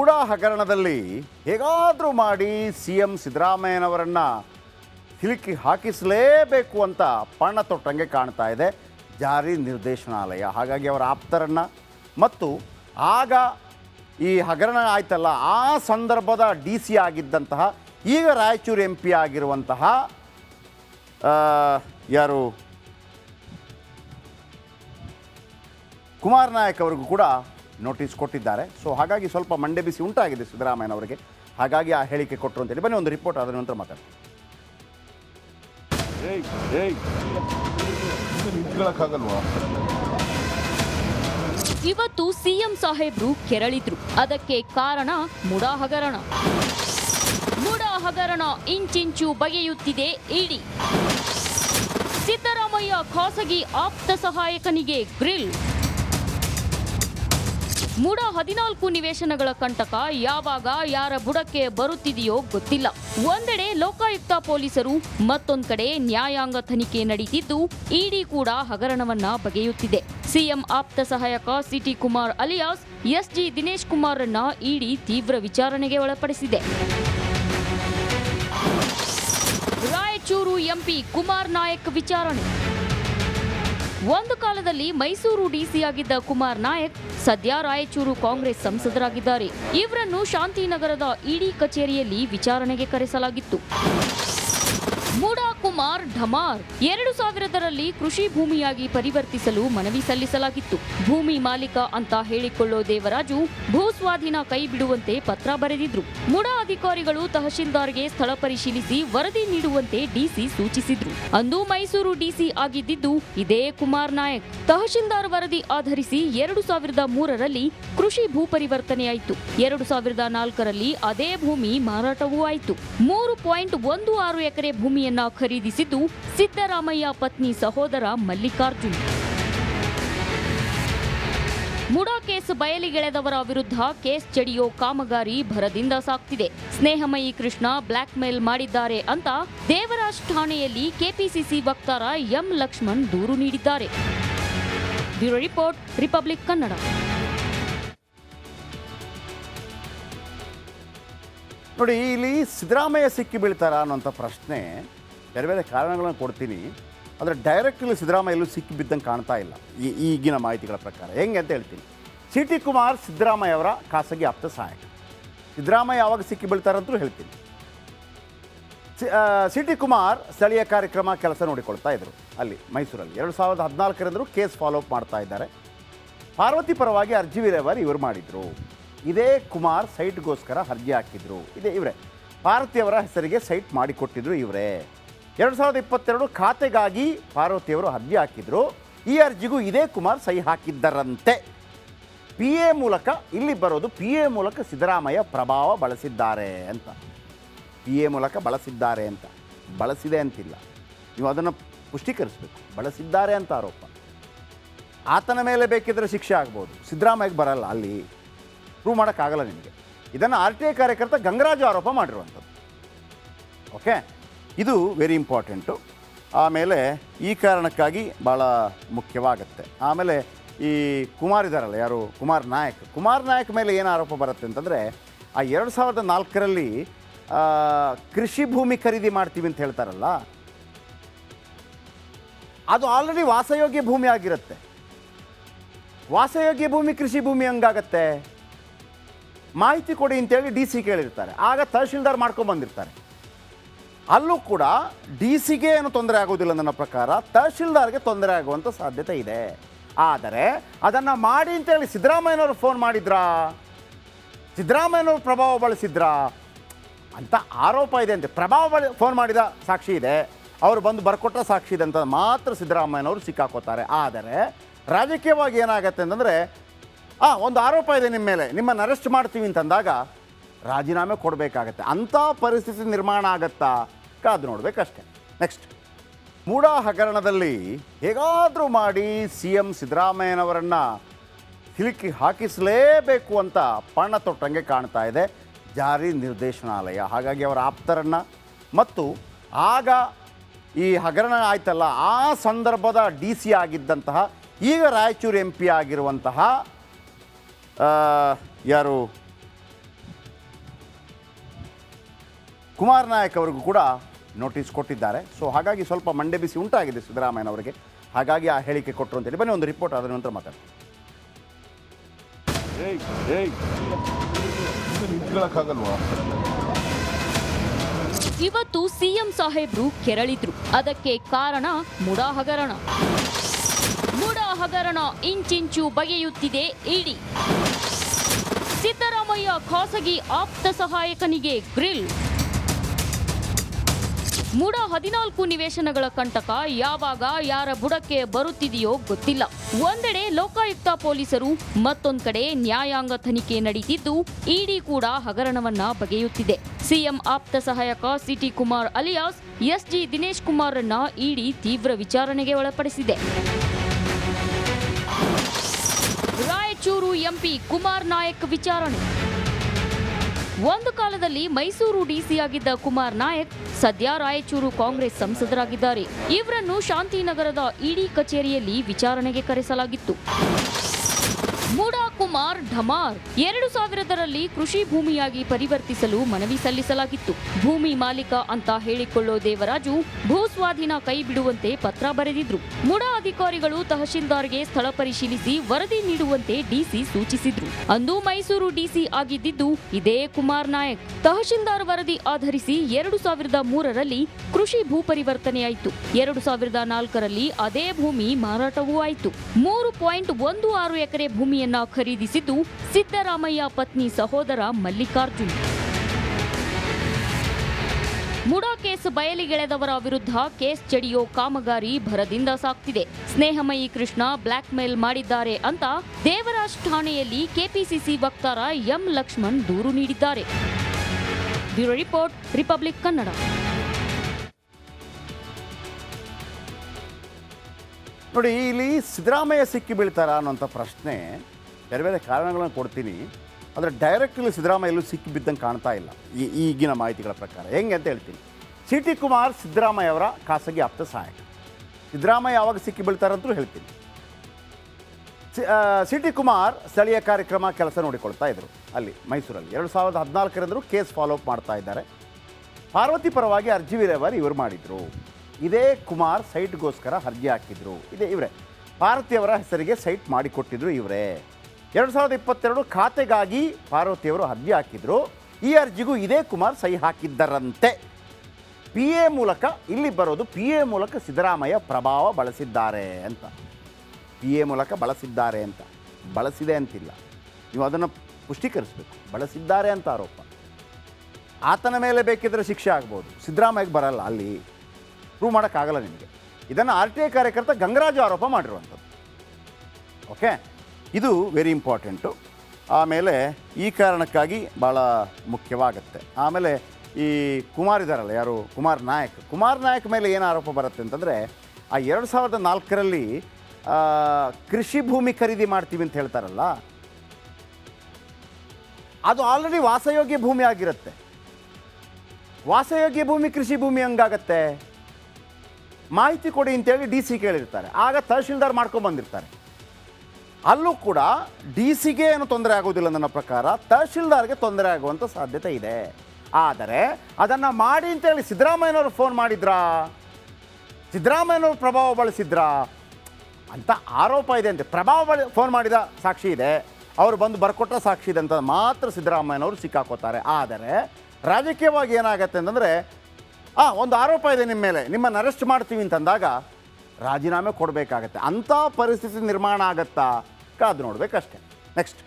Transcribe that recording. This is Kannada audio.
ಮೂಡ ಹಗರಣದಲ್ಲಿ ಹೇಗಾದರೂ ಮಾಡಿ ಸಿ ಎಂ ಸಿದ್ದರಾಮಯ್ಯನವರನ್ನು ಹಿಲುಕಿ ಹಾಕಿಸಲೇಬೇಕು ಅಂತ ಪಣ ತೊಟ್ಟಂಗೆ ಕಾಣ್ತಾ ಇದೆ. ಜಾರಿ ನಿರ್ದೇಶನಾಲಯ. ಹಾಗಾಗಿ ಅವರ ಆಪ್ತರನ್ನು ಮತ್ತು ಆಗ ಈ ಹಗರಣ ಆಯ್ತಲ್ಲ, ಆ ಸಂದರ್ಭದ ಡಿ ಸಿ ಆಗಿದ್ದಂತಹ, ಈಗ ರಾಯಚೂರು ಎಂ ಪಿ ಆಗಿರುವಂತಹ ಯಾರು? ಕುಮಾರ್ ನಾಯಕ್ ಅವರಿಗೂ ಕೂಡ ನೋಟಿಸ್ ಕೊಟ್ಟಿದ್ದಾರೆ. ಸೊ ಹಾಗಾಗಿ ಸ್ವಲ್ಪ ಮಂಡೆ ಬಿಸಿ ಉಂಟಾಗಿದೆ ಸಿದ್ದರಾಮಯ್ಯನವರಿಗೆ ಹಾಗಾಗಿ ಆ ಹೇಳಿಕೆ ಕೊಟ್ಟರು ಅಂತೇಳಿ. ಬನ್ನಿ ಒಂದು ರಿಪೋರ್ಟ್ ಅದರ ನಂತರ ಮಾತಾಡಿ ಏಯ್ ಏಯ್. ನಿಂತ್ಕೊಳಕ್ಕಾಗಲ್ವಾ ಇವತ್ತು ಸಿಎಂ ಸಾಹೇಬ್ರು ಕೆರಳಿದ್ರು. ಅದಕ್ಕೆ ಕಾರಣ ಮುಡಾ ಹಗರಣ ಮುಡಾ ಹಗರಣ ಇಂಚಿಂಚು ಬಗೆಯುತ್ತಿದೆ ಇಡಿ. ಸಿದ್ದರಾಮಯ್ಯ ಖಾಸಗಿ ಆಪ್ತ ಸಹಾಯಕನಿಗೆ ಗ್ರಿಲ್. ಮುಡ ಹದಿನಾಲ್ಕು ನಿವೇಶನಗಳ ಕಂಟಕ ಯಾವಾಗ ಯಾರ ಬುಡಕ್ಕೆ ಬರುತ್ತಿದೆಯೋ ಗೊತ್ತಿಲ್ಲ. ಒಂದೆಡೆ ಲೋಕಾಯುಕ್ತ ಪೊಲೀಸರು, ಮತ್ತೊಂದು ಕಡೆ ನ್ಯಾಯಾಂಗ ತನಿಖೆ ನಡೀತಿದ್ದು, ಇಡಿ ಕೂಡ ಹಗರಣವನ್ನ ಬಗೆಯುತ್ತಿದೆ. ಸಿಎಂ ಆಪ್ತ ಸಹಾಯಕ CT Kumar alias, SG Dinesh ಕುಮಾರ್ರನ್ನ ED ತೀವ್ರ ವಿಚಾರಣೆಗೆ ಒಳಪಡಿಸಿದೆ. ರಾಯಚೂರು ಎಂಪಿ ಕುಮಾರ್ ನಾಯಕ್ ವಿಚಾರಣೆ. ಒಂದು ಕಾಲದಲ್ಲಿ ಮೈಸೂರು ಡಿಸಿಯಾಗಿದ್ದ ಕುಮಾರ್ ನಾಯಕ್ ಸದ್ಯ ರಾಯಚೂರು ಕಾಂಗ್ರೆಸ್ ಸಂಸದರಾಗಿದ್ದಾರೆ. ಇವರನ್ನು ಶಾಂತಿನಗರದ ಇಡಿ ಕಚೇರಿಯಲ್ಲಿ ವಿಚಾರಣೆಗೆ ಕರೆಸಲಾಗಿತ್ತು. ಮೂಡಾ ಕುಮಾರ್ ಢಮಾರ್. ಎರಡು ಸಾವಿರದರಲ್ಲಿ ಕೃಷಿ ಭೂಮಿಯಾಗಿ ಪರಿವರ್ತಿಸಲು ಮನವಿ ಸಲ್ಲಿಸಲಾಗಿತ್ತು. ಭೂಮಿ ಮಾಲೀಕ ಅಂತ ಹೇಳಿಕೊಳ್ಳೋ ದೇವರಾಜು ಭೂ ಸ್ವಾಧೀನ ಕೈ ಬಿಡುವಂತೆ ಪತ್ರ ಬರೆದಿದ್ರು. ಮುಡಾ ಅಧಿಕಾರಿಗಳು ತಹಶೀಲ್ದಾರ್ಗೆ ಸ್ಥಳ ಪರಿಶೀಲಿಸಿ ವರದಿ ನೀಡುವಂತೆ ಡಿಸಿ ಸೂಚಿಸಿದ್ರು. ಅಂದು ಮೈಸೂರು ಡಿಸಿ ಆಗಿದ್ದಿದ್ದು ಇದೇ ಕುಮಾರ್ ನಾಯಕ್. ತಹಶೀಲ್ದಾರ್ ವರದಿ ಆಧರಿಸಿ ಎರಡು ಸಾವಿರದ ಮೂರರಲ್ಲಿ ಕೃಷಿ ಭೂ ಪರಿವರ್ತನೆಯಾಯಿತು ಎರಡು ಸಾವಿರದ ನಾಲ್ಕರಲ್ಲಿ ಅದೇ ಭೂಮಿ ಮಾರಾಟವೂ ಆಯಿತು. ಮೂರು ಪಾಯಿಂಟ್ ಒಂದು ಆರು ಎಕರೆ ಭೂಮಿಯನ್ನ ಖರೀದಿಸಿದ್ದು ಸಿದ್ದರಾಮಯ್ಯ ಪತ್ನಿ ಸಹೋದರ ಮಲ್ಲಿಕಾರ್ಜುನ್. ಮುಡಾ ಕೇಸ್ ಬಯಲಿಗೆಳೆದವರ ವಿರುದ್ಧ ಕೇಸ್ ಚಡಿಯೋ ಕಾಮಗಾರಿ ಭರದಿಂದ ಸಾಗ್ತಿದೆ ಸ್ನೇಹಮಯಿ ಕೃಷ್ಣ ಬ್ಲಾಕ್ ಮೇಲ್ ಮಾಡಿದ್ದಾರೆ ಅಂತ ದೇವರಾಜ್ ಠಾಣೆಯಲ್ಲಿ ಕೆಪಿಸಿಸಿ ವಕ್ತಾರ ಎಂ ಲಕ್ಷ್ಮಣ್ ದೂರು ನೀಡಿದ್ದಾರೆ. Bureau report, Republic Kannada. ನೋಡಿ, ಇಲ್ಲಿ ಸಿದ್ದರಾಮಯ್ಯ ಸಿಕ್ಕಿ ಬೀಳ್ತಾರಾ ಅನ್ನೋಂಥ ಪ್ರಶ್ನೆ ಬೇರೆ ಬೇರೆ ಕಾರಣಗಳನ್ನು ಕೊಡ್ತೀನಿ. ಆದರೆ ಡೈರೆಕ್ಟ್ಲಿ ಸಿದ್ದರಾಮಯ್ಯ ಎಲ್ಲೂ ಸಿಕ್ಕಿ ಬಿದ್ದಂಗೆ ಕಾಣ್ತಾ ಇಲ್ಲ ಈ ಈಗಿನ ಮಾಹಿತಿಗಳ ಪ್ರಕಾರ. ಹೆಂಗೆ ಅಂತ ಹೇಳ್ತೀನಿ. ಸಿ ಟಿ ಕುಮಾರ್ ಸಿದ್ದರಾಮಯ್ಯ ಅವರ ಖಾಸಗಿ ಆಪ್ತ ಸಹಾಯಕ. ಸಿದ್ದರಾಮಯ್ಯ ಯಾವಾಗ ಸಿಕ್ಕಿ ಬೀಳ್ತಾರಂತೂ ಹೇಳ್ತೀನಿ. ಸಿ ಟಿ ಕುಮಾರ್ ಸ್ಥಳೀಯ ಕಾರ್ಯಕ್ರಮ ಕೆಲಸ ನೋಡಿಕೊಳ್ತಾ ಇದ್ದರು ಅಲ್ಲಿ, ಮೈಸೂರಲ್ಲಿ. ಎರಡು ಸಾವಿರದ ಹದಿನಾಲ್ಕರಿಂದಲೂ ಕೇಸ್ ಫಾಲೋಅಪ್ ಮಾಡ್ತಾ ಇದ್ದಾರೆ. ಪಾರ್ವತಿ ಪರವಾಗಿ ಅರ್ಜಿ ವಿಲೇವಾರಿ ಇವರು ಮಾಡಿದರು. ಇದೇ ಕುಮಾರ್ ಸೈಟ್ಗೋಸ್ಕರ ಅರ್ಜಿ ಹಾಕಿದರು. ಇದೇ, ಇವರೇ. ಪಾರ್ವತಿಯವರ ಹೆಸರಿಗೆ ಸೈಟ್ ಮಾಡಿಕೊಟ್ಟಿದ್ರು ಇವರೇ. ಎರಡು ಸಾವಿರದ ಇಪ್ಪತ್ತೆರಡು ಖಾತೆಗಾಗಿ ಪಾರ್ವತಿಯವರು ಅರ್ಜಿ ಹಾಕಿದ್ರು. ಈ ಅರ್ಜಿಗೂ ಇದೇ ಕುಮಾರ್ ಸಹಿ ಹಾಕಿದ್ದರಂತೆ. ಪಿ ಎ ಮೂಲಕ ಇಲ್ಲಿ ಬರೋದು ಪಿ ಎ ಮೂಲಕ ಸಿದ್ದರಾಮಯ್ಯ ಪ್ರಭಾವ ಬಳಸಿದ್ದಾರೆ ಅಂತ. ಪಿ ಎ ಮೂಲಕ ಬಳಸಿದ್ದಾರೆ ಅಂತ. ಬಳಸಿದೆ ಅಂತಿಲ್ಲ. ನೀವು ಅದನ್ನು ಪುಷ್ಟೀಕರಿಸಬೇಕು. ಬಳಸಿದ್ದಾರೆ ಅಂತ ಆರೋಪ. ಆತನ ಮೇಲೆ ಬೇಕಿದ್ದರೆ ಶಿಕ್ಷೆ ಆಗ್ಬೋದು. ಸಿದ್ದರಾಮಯ್ಯಗೆ ಬರಲ್ಲ ಅಲ್ಲಿ. ಪ್ರೂವ್ ಮಾಡೋಕ್ಕಾಗಲ್ಲ ನಿಮಗೆ. ಇದನ್ನು ಆರ್ ಟಿ ಐ ಕಾರ್ಯಕರ್ತ ಗಂಗರಾಜು ಆರೋಪ ಮಾಡಿರುವಂಥದ್ದು. ಓಕೆ ಇದು ವೆರಿ ಇಂಪಾರ್ಟೆಂಟು ಆಮೇಲೆ ಈ ಕಾರಣಕ್ಕಾಗಿ ಭಾಳ ಮುಖ್ಯವಾಗುತ್ತೆ. ಆಮೇಲೆ ಈ ಕುಮಾರ್ ಇದ್ದಾರಲ್ಲ ಯಾರು? ಕುಮಾರ್ ನಾಯಕ್. ಕುಮಾರ್ ನಾಯಕ್ ಮೇಲೆ ಏನು ಆರೋಪ ಬರುತ್ತೆ ಅಂತಂದರೆ, ಆ ಎರಡು ಸಾವಿರದ ನಾಲ್ಕರಲ್ಲಿ ಕೃಷಿ ಭೂಮಿ ಖರೀದಿ ಮಾಡ್ತೀವಿ ಅಂತ ಹೇಳ್ತಾರಲ್ಲ, ಅದು ಆಲ್ರೆಡಿ ವಾಸಯೋಗ್ಯ ಭೂಮಿ ಆಗಿರುತ್ತೆ. ವಾಸಯೋಗ್ಯ ಭೂಮಿ, ಕೃಷಿ ಭೂಮಿ ಹಂಗಾಗತ್ತೆ? ಮಾಹಿತಿ ಕೊಡಿ ಅಂತೇಳಿ ಡಿ ಸಿ ಕೇಳಿರ್ತಾರೆ. ಆಗ ತಹಶೀಲ್ದಾರ್ ಮಾಡ್ಕೊಂಬಂದಿರ್ತಾರೆ ಅಲ್ಲೂ ಕೂಡ ಡಿ ಸಿಗೆ ಏನು ತೊಂದರೆ ಆಗೋದಿಲ್ಲ ನನ್ನ ಪ್ರಕಾರ, ತಹಶೀಲ್ದಾರ್ಗೆ ತೊಂದರೆ ಆಗುವಂಥ ಸಾಧ್ಯತೆ ಇದೆ. ಆದರೆ ಅದನ್ನು ಮಾಡಿ ಅಂತೇಳಿ ಸಿದ್ದರಾಮಯ್ಯನವರು ಫೋನ್ ಮಾಡಿದ್ರಾ? ಸಿದ್ದರಾಮಯ್ಯನವರು ಪ್ರಭಾವ ಬಳಸಿದ್ರಾ? ಅಂತ ಆರೋಪ ಇದೆ ಅಂತೆ. ಪ್ರಭಾವ ಬಳ ಫೋನ್ ಮಾಡಿದ ಸಾಕ್ಷಿ ಇದೆ. ಅವರು ಬಂದು ಬರ್ಕೊಟ್ಟ ಸಾಕ್ಷಿ ಇದೆ ಅಂತ ಮಾತ್ರ ಸಿದ್ದರಾಮಯ್ಯನವರು ಸಿಕ್ಕಾಕೋತಾರೆ. ಆದರೆ ರಾಜಕೀಯವಾಗಿ ಏನಾಗತ್ತೆ ಅಂತಂದರೆ, ಆ, ಒಂದು ಆರೋಪ ಇದೆ ನಿಮ್ಮ ಮೇಲೆ. ನಿಮ್ಮನ್ನು ಅರೆಸ್ಟ್ ಮಾಡ್ತೀವಿ ಅಂತಂದಾಗ ರಾಜೀನಾಮೆ ಕೊಡಬೇಕಾಗತ್ತೆ. ಅಂಥ ಪರಿಸ್ಥಿತಿ ನಿರ್ಮಾಣ ಆಗತ್ತಾ? ಕಾದು ನೋಡ್ಬೇಕಷ್ಟೆ. ನೆಕ್ಸ್ಟ್ ಮೂಡಾ ಹಗರಣದಲ್ಲಿ ಹೇಗಾದರೂ ಮಾಡಿ ಸಿ ಎಂ ಸಿದ್ದರಾಮಯ್ಯನವರನ್ನು ಹಿಲಿಕಿ ಹಾಕಿಸಲೇಬೇಕು ಅಂತ ಪಣ ತೊಟ್ಟಂಗೆ ಕಾಣ್ತಾ ಇದೆ. ಜಾರಿ ನಿರ್ದೇಶನಾಲಯ. ಹಾಗಾಗಿ ಅವರ ಆಪ್ತರನ್ನು ಮತ್ತು ಆಗ ಈ ಹಗರಣ ಆಯ್ತಲ್ಲ, ಆ ಸಂದರ್ಭದ ಡಿ ಸಿ ಆಗಿದ್ದಂತಹ ಈಗ ರಾಯಚೂರು ಎಂ ಪಿ ಆಗಿರುವಂತಹ ಯಾರು? ಕುಮಾರ್ ನಾಯಕ್ ಅವರಿಗೂ ಕೂಡ ನೋಟಿಸ್ ಕೊಟ್ಟಿದ್ದಾರೆ. ಸೊ ಹಾಗಾಗಿ ಸ್ವಲ್ಪ ಮಂಡೆ ಬಿಸಿ ಉಂಟಾಗಿದೆ ಸಿದ್ದರಾಮಯ್ಯನವರಿಗೆ ಹಾಗಾಗಿ ಆ ಹೇಳಿಕೆ ಕೊಟ್ಟರು ಅಂತೇಳಿ. ಬನ್ನಿ ಒಂದು ರಿಪೋರ್ಟ್ ಅದರ ನಂತರ ಮಾತಾಡ್ತೀವಿ ಇವತ್ತು ಸಿಎಂ ಸಾಹೇಬ್ರು ಕೆರಳಿದ್ರು. ಅದಕ್ಕೆ ಕಾರಣ ಮುಡಾ ಹಗರಣ ಮುಡಾ ಹಗರಣ ಇಂಚಿಂಚು ಬಗೆಯುತ್ತಿದೆ ಇಡಿ. ಸಿದ್ದರಾಮಯ್ಯ ಖಾಸಗಿ ಆಪ್ತ ಸಹಾಯಕನಿಗೆ ಗ್ರಿಲ್. ಮುಡ ಹದಿನಾಲ್ಕು ನಿವೇಶನಗಳ ಕಂಟಕ ಯಾವಾಗ ಯಾರ ಬುಡಕ್ಕೆ ಬರುತ್ತಿದೆಯೋ ಗೊತ್ತಿಲ್ಲ. ಒಂದೆಡೆ ಲೋಕಾಯುಕ್ತ ಪೊಲೀಸರು, ಮತ್ತೊಂದು ಕಡೆ ನ್ಯಾಯಾಂಗ ತನಿಖೆ ನಡೀತಿದ್ದು ಇಡಿ ಕೂಡ ಹಗರಣವನ್ನ ಬಗೆಯುತ್ತಿದೆ. ಸಿಎಂ ಆಪ್ತ ಸಹಾಯಕ CT Kumar alias, SG Dinesh ಕುಮಾರ್ರನ್ನ ED ತೀವ್ರ ವಿಚಾರಣೆಗೆ ಒಳಪಡಿಸಿದೆ. ರಾಯಚೂರು ಎಂಪಿ ಕುಮಾರ್ ನಾಯಕ್ ವಿಚಾರಣೆ. ಒಂದು ಕಾಲದಲ್ಲಿ ಮೈಸೂರು ಡಿಸಿಯಾಗಿದ್ದ ಕುಮಾರ್ ನಾಯಕ್, ಸದ್ಯ ರಾಯಚೂರು ಕಾಂಗ್ರೆಸ್ ಸಂಸದರಾಗಿದ್ದಾರೆ. ಇವರನ್ನು ಶಾಂತಿನಗರದ ಇಡಿ ಕಚೇರಿಯಲ್ಲಿ ವಿಚಾರಣೆಗೆ ಕರೆಸಲಾಗಿತ್ತು. ಮೂಡಾ ಕುಮಾರ್ ಢಮಾರ್. ಎರಡು ಸಾವಿರದರಲ್ಲಿ ಕೃಷಿ ಭೂಮಿಯಾಗಿ ಪರಿವರ್ತಿಸಲು ಮನವಿ ಸಲ್ಲಿಸಲಾಗಿತ್ತು. ಭೂಮಿ ಮಾಲೀಕ ಅಂತ ಹೇಳಿಕೊಳ್ಳೋ ದೇವರಾಜು ಭೂ ಸ್ವಾಧೀನ ಕೈ ಬಿಡುವಂತೆ ಪತ್ರ ಬರೆದಿದ್ರು. ಮುಡಾ ಅಧಿಕಾರಿಗಳು ತಹಶೀಲ್ದಾರ್ಗೆ ಸ್ಥಳ ಪರಿಶೀಲಿಸಿ ವರದಿ ನೀಡುವಂತೆ ಡಿಸಿ ಸೂಚಿಸಿದ್ರು. ಅಂದು ಮೈಸೂರು ಡಿಸಿ ಆಗಿದ್ದಿದ್ದು ಇದೇ ಕುಮಾರ್ ನಾಯಕ್. ತಹಶೀಲ್ದಾರ್ ವರದಿ ಆಧರಿಸಿ ಎರಡು ಸಾವಿರದ ಮೂರರಲ್ಲಿ ಕೃಷಿ ಭೂ ಪರಿವರ್ತನೆಯಾಯಿತು ಎರಡು ಸಾವಿರದ ನಾಲ್ಕರಲ್ಲಿ ಅದೇ ಭೂಮಿ ಮಾರಾಟವೂ ಆಯಿತು. ಮೂರು ಪಾಯಿಂಟ್ ಒಂದು ಆರು ಎಕರೆ ಭೂಮಿಯನ್ನ ಖರೀದಿಸಿದ್ದು ಸಿದ್ದರಾಮಯ್ಯ ಪತ್ನಿ ಸಹೋದರ ಮಲ್ಲಿಕಾರ್ಜುನ್. ಮುಡಾ ಕೇಸ್ ಬಯಲಿಗೆಳೆದವರ ವಿರುದ್ಧ ಕೇಸ್ ಜಡಿಯೋ ಕಾಮಗಾರಿ ಭರದಿಂದ ಸಾಗ್ತಿದೆ ಸ್ನೇಹಮಯಿ ಕೃಷ್ಣ ಬ್ಲಾಕ್ ಮೇಲ್ ಮಾಡಿದ್ದಾರೆ ಅಂತ ದೇವರಾಜ್ ಠಾಣೆಯಲ್ಲಿ ಕೆಪಿಸಿಸಿ ವಕ್ತಾರ ಎಂ ಲಕ್ಷ್ಮಣ್ ದೂರು ನೀಡಿದ್ದಾರೆ. Bureau report, Republic Kannada. ನೋಡಿ, ಇಲ್ಲಿ ಸಿದ್ದರಾಮಯ್ಯ ಸಿಕ್ಕಿ ಬೀಳ್ತಾರಾ ಅನ್ನೋಂಥ ಪ್ರಶ್ನೆ ಬೇರೆ ಬೇರೆ ಕಾರಣಗಳನ್ನು ಕೊಡ್ತೀನಿ. ಆದರೆ ಡೈರೆಕ್ಟ್ಲಿ ಸಿದ್ದರಾಮಯ್ಯ ಎಲ್ಲೂ ಸಿಕ್ಕಿ ಬಿದ್ದಂಗೆ ಕಾಣ್ತಾ ಇಲ್ಲ ಈ ಈಗಿನ ಮಾಹಿತಿಗಳ ಪ್ರಕಾರ. ಹೆಂಗೆ ಅಂತ ಹೇಳ್ತೀನಿ. ಸಿ ಟಿ ಕುಮಾರ್ ಸಿದ್ದರಾಮಯ್ಯ ಅವರ ಖಾಸಗಿ ಆಪ್ತ ಸಹಾಯಕ. ಸಿದ್ದರಾಮಯ್ಯ ಯಾವಾಗ ಸಿಕ್ಕಿ ಬೀಳ್ತಾರಂತೂ ಹೇಳ್ತೀನಿ. ಸಿ- ಟಿ ಕುಮಾರ್ ಸ್ಥಳೀಯ ಕಾರ್ಯಕ್ರಮ ಕೆಲಸ ನೋಡಿಕೊಳ್ತಾ ಇದ್ದರು ಅಲ್ಲಿ, ಮೈಸೂರಲ್ಲಿ. ಎರಡು ಸಾವಿರದ ಹದಿನಾಲ್ಕರಂದರೂ ಕೇಸ್ ಫಾಲೋ ಅಪ್ ಮಾಡ್ತಾ ಇದ್ದಾರೆ. ಪಾರ್ವತಿ ಪರವಾಗಿ ಅರ್ಜಿ ವಿಲೇವಾರಿ ಇವರು ಮಾಡಿದರು. ಇದೇ ಕುಮಾರ್ ಸೈಟ್ಗೋಸ್ಕರ ಅರ್ಜಿ ಹಾಕಿದ್ರು. ಇದೇ ಇವರೇ. ಪಾರ್ವತಿಯವರ ಹೆಸರಿಗೆ ಸೈಟ್ ಮಾಡಿಕೊಟ್ಟಿದ್ರು ಇವರೇ. ಎರಡು ಸಾವಿರದ ಇಪ್ಪತ್ತೆರಡು ಖಾತೆಗಾಗಿ ಪಾರ್ವತಿಯವರು ಅರ್ಜಿ ಹಾಕಿದ್ರು. ಈ ಅರ್ಜಿಗೂ ಇದೇ ಕುಮಾರ್ ಸಹಿ ಹಾಕಿದ್ದರಂತೆ. ಪಿ ಎ ಮೂಲಕ ಇಲ್ಲಿ ಬರೋದು ಪಿ ಎ ಮೂಲಕ ಸಿದ್ದರಾಮಯ್ಯ ಪ್ರಭಾವ ಬಳಸಿದ್ದಾರೆ ಅಂತ. ಪಿ ಎ ಮೂಲಕ ಬಳಸಿದ್ದಾರೆ ಅಂತ. ಬಳಸಿದೆ ಅಂತಿಲ್ಲ. ನೀವು ಅದನ್ನು ಪುಷ್ಟೀಕರಿಸಬೇಕು. ಬಳಸಿದ್ದಾರೆ ಅಂತ ಆರೋಪ. ಆತನ ಮೇಲೆ ಬೇಕಿದ್ರೆ ಶಿಕ್ಷೆ ಆಗ್ಬೋದು. ಸಿದ್ದರಾಮಯ್ಯಗೆ ಬರಲ್ಲ ಅಲ್ಲಿ. ಪ್ರೂವ್ ಮಾಡೋಕ್ಕಾಗಲ್ಲ ನಿಮಗೆ. ಇದನ್ನು ಆರ್ ಟಿ ಐ ಕಾರ್ಯಕರ್ತ ಗಂಗರಾಜು ಆರೋಪ ಮಾಡಿರುವಂಥದ್ದು. ಓಕೆ ಇದು ವೆರಿ ಇಂಪಾರ್ಟೆಂಟು ಆಮೇಲೆ ಈ ಕಾರಣಕ್ಕಾಗಿ ಭಾಳ ಮುಖ್ಯವಾಗುತ್ತೆ. ಆಮೇಲೆ ಈ ಕುಮಾರ್ ಇದ್ದಾರಲ್ಲ ಯಾರು? ಕುಮಾರ್ ನಾಯಕ್. ಕುಮಾರ್ ನಾಯಕ್ ಮೇಲೆ ಏನು ಆರೋಪ ಬರುತ್ತೆ ಅಂತಂದರೆ, ಆ ಎರಡು ಸಾವಿರದ ನಾಲ್ಕರಲ್ಲಿ ಕೃಷಿ ಭೂಮಿ ಖರೀದಿ ಮಾಡ್ತೀವಿ ಅಂತ ಹೇಳ್ತಾರಲ್ಲ, ಅದು ಆಲ್ರೆಡಿ ವಾಸಯೋಗ್ಯ ಭೂಮಿ ಆಗಿರುತ್ತೆ. ವಾಸಯೋಗ್ಯ ಭೂಮಿ, ಕೃಷಿ ಭೂಮಿ ಹಂಗಾಗತ್ತೆ? ಮಾಹಿತಿ ಕೊಡಿ ಅಂತೇಳಿ ಡಿ ಸಿ ಕೇಳಿರ್ತಾರೆ. ಆಗ ತಹಶೀಲ್ದಾರ್ ಮಾಡ್ಕೊಂಡು ಬಂದಿರ್ತಾರೆ. ಅಲ್ಲೂ ಕೂಡ ಡಿ ಸಿಗೆ ಏನು ತೊಂದರೆ ಆಗೋದಿಲ್ಲ ನನ್ನ ಪ್ರಕಾರ, ತಹಶೀಲ್ದಾರ್ಗೆ ತೊಂದರೆ ಆಗುವಂಥ ಸಾಧ್ಯತೆ ಇದೆ. ಆದರೆ ಅದನ್ನು ಮಾಡಿ ಅಂತೇಳಿ ಸಿದ್ದರಾಮಯ್ಯನವರು ಫೋನ್ ಮಾಡಿದ್ರಾ? ಸಿದ್ದರಾಮಯ್ಯನವರು ಪ್ರಭಾವ ಬಳಸಿದ್ರಾ? ಅಂತ ಆರೋಪ ಇದೆ ಅಂತೆ. ಪ್ರಭಾವ ಬಳಿ ಫೋನ್ ಮಾಡಿದ ಸಾಕ್ಷಿ ಇದೆ. ಅವರು ಬಂದು ಬರ್ಕೊಟ್ಟ ಸಾಕ್ಷಿ ಇದೆ ಅಂತ ಮಾತ್ರ ಸಿದ್ದರಾಮಯ್ಯನವರು ಸಿಕ್ಕಾಕೋತಾರೆ. ಆದರೆ ರಾಜಕೀಯವಾಗಿ ಏನಾಗತ್ತೆ ಅಂತಂದರೆ, ಆ, ಒಂದು ಆರೋಪ ಇದೆ ನಿಮ್ಮ ಮೇಲೆ. ನಿಮ್ಮನ್ನು ಅರೆಸ್ಟ್ ಮಾಡ್ತೀವಿ ಅಂತಂದಾಗ ರಾಜೀನಾಮೆ ಕೊಡಬೇಕಾಗತ್ತೆ. ಅಂಥ ಪರಿಸ್ಥಿತಿ ನಿರ್ಮಾಣ ಆಗತ್ತಾ? ಕಾದು ನೋಡ್ಬೇಕಷ್ಟೆ. ನೆಕ್ಸ್ಟ್